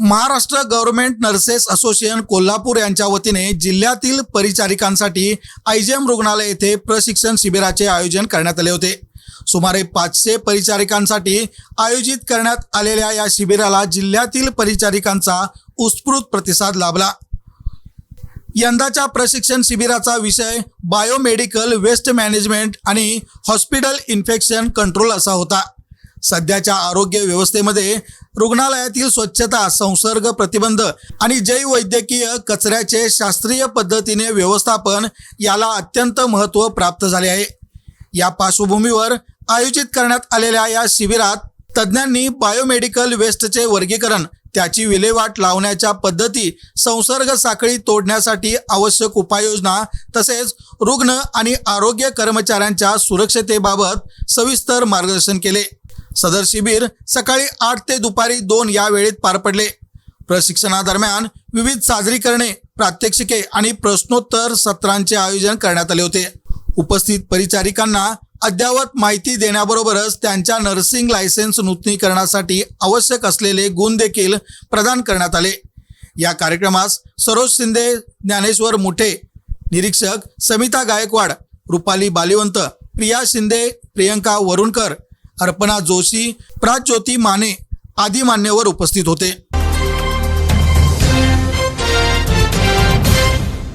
Maharashtra government nurses association Kolhapur यांच्या वतीने जिल्ह्यातील परिचारिकांसाठी आयजीएम रुग्णालय येथे प्रशिक्षण शिबिराचे आयोजन करण्यात आले होते. सुमारे पाचशे परिचारिकांसाठी आयोजित करण्यात आलेल्या या शिबिराला जिल्ह्यातील परिचारिकांचा उत्स्फूर्त प्रतिसाद लाभला. यंदाच्या प्रशिक्षण शिबिराचा विषय बायोमेडिकल वेस्ट मॅनेजमेंट आणि हॉस्पिटल इन्फेक्शन कंट्रोल असा होता. सध्याच्या आरोग्य व्यवस्थेमध्ये रुग्णालयातील स्वच्छता संसर्ग प्रतिबंध आणि जैववैद्यकीय कचऱ्याचे शास्त्रीय पद्धतीने व्यवस्थापन याला अत्यंत महत्त्व प्राप्त झाले आहे. या पार्श्वभूमीवर आयोजित करण्यात आलेल्या या शिबिरात तज्ज्ञांनी बायोमेडिकल वेस्टचे वर्गीकरण त्याची विल्हेवाट लावण्याच्या पद्धती संसर्ग साखळी तोडण्यासाठी आवश्यक उपाययोजना तसेच रुग्ण आणि आरोग्य कर्मचाऱ्यांच्या सुरक्षतेबाबत सविस्तर मार्गदर्शन केले. सदर शिबिर सकाळी आठ ते दुपारी दोन या वेळेत पार पडले. प्रशिक्षणादरम्यान विविध सादरीकरणे प्रात्यक्षिके आणि प्रश्नोत्तर सत्रांचे आयोजन करण्यात आले होते. उपस्थित परिचारिकांना अद्ययावत माहिती देण्याबरोबरच त्यांच्या नर्सिंग लायसन्स नूतनीकरणासाठी आवश्यक असलेले गुण देखील प्रदान करण्यात आले. या कार्यक्रमास सरोज शिंदे ज्ञानेश्वर मुठे निरीक्षक समिता गायकवाड रुपाली बालिवंत प्रिया शिंदे प्रियंका वरुणकर अर्पणा जोशी प्राज्योती माने आदी मान्यवर उपस्थित होते.